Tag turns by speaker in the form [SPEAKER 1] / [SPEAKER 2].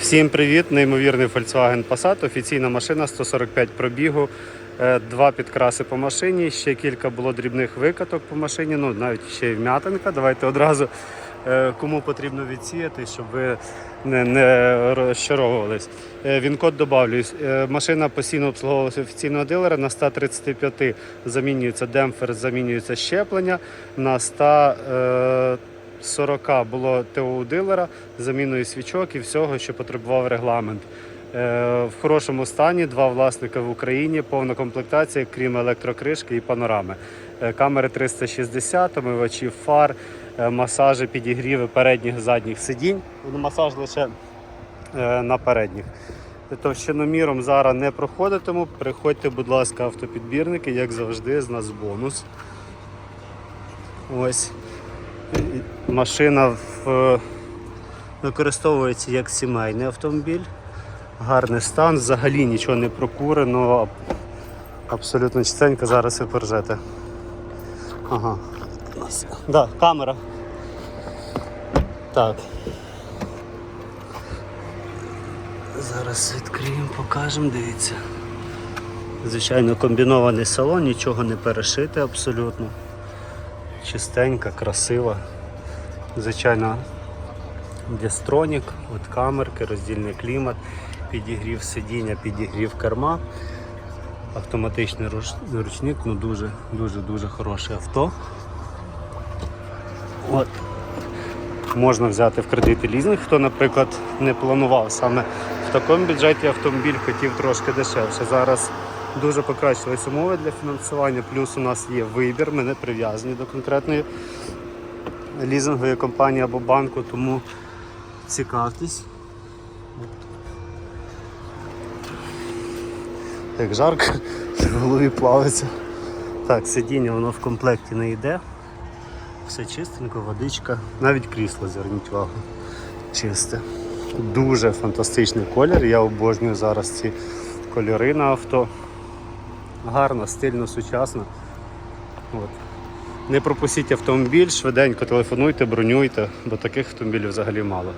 [SPEAKER 1] Всім привіт! Неймовірний Volkswagen Passat, офіційна машина 145 пробігу, е, два підкраси по машині, ще кілька було дрібних викаток по машині, ну навіть ще й вм'ятинка. Давайте одразу е, кому потрібно відсіяти, щоб ви не, не розчаровувались. Е, Він код добавлю. Е, Машина постійно обслуговувалася офіційного дилера. На 135 замінюється демпфер, замінюється щеплення. На 100 е, 40 було ТО у дилера заміною свічок і всього, що потребував регламент. Е, В хорошому стані два власника в Україні, повна комплектація, крім електрокришки і панорами. Е, Камери 360, омивачі фар, е, масажі, підігріви передніх задніх сидінь. Ну, Масаж лише на передніх. Товщиноміром зараз не проходитиму. Приходьте, будь ласка, автопідбірники, як завжди, з нас бонус. Ось. Машина в, використовується як сімейний автомобіль. Гарний стан, взагалі нічого не прокурено, аб- абсолютно чистенько, зараз ви поржете. Ага. Да, камера. Так. Зараз відкриємо, покажемо, дивіться. Звичайно, комбінований салон, нічого не перешите абсолютно чистенька, красива. Звичайно, дістронік, от камерки, роздільний клімат, підігрів сидіння, підігрів керма. Автоматичний ручник, ну дуже, дуже, хороше авто. От. Можна взяти в кредит і лізинг, хто, наприклад, не планував саме в такому бюджеті автомобіль, хотів трошки дешевше. Зараз дуже покращились умови для фінансування, плюс у нас є вибір, ми не прив'язані до конкретної лізингової компанії або банку, тому цікавтесь. Як жарко, в голові плавиться. Так, сидіння воно в комплекті не йде. Все чистенько, водичка, навіть крісло, зверніть увагу. Чисте. Дуже фантастичний колір. Я обожнюю зараз ці кольори на авто. Гарно, стильно, сучасно. От. Не пропустіть автомобіль, швиденько телефонуйте, бронюйте, бо таких автомобілів взагалі мало.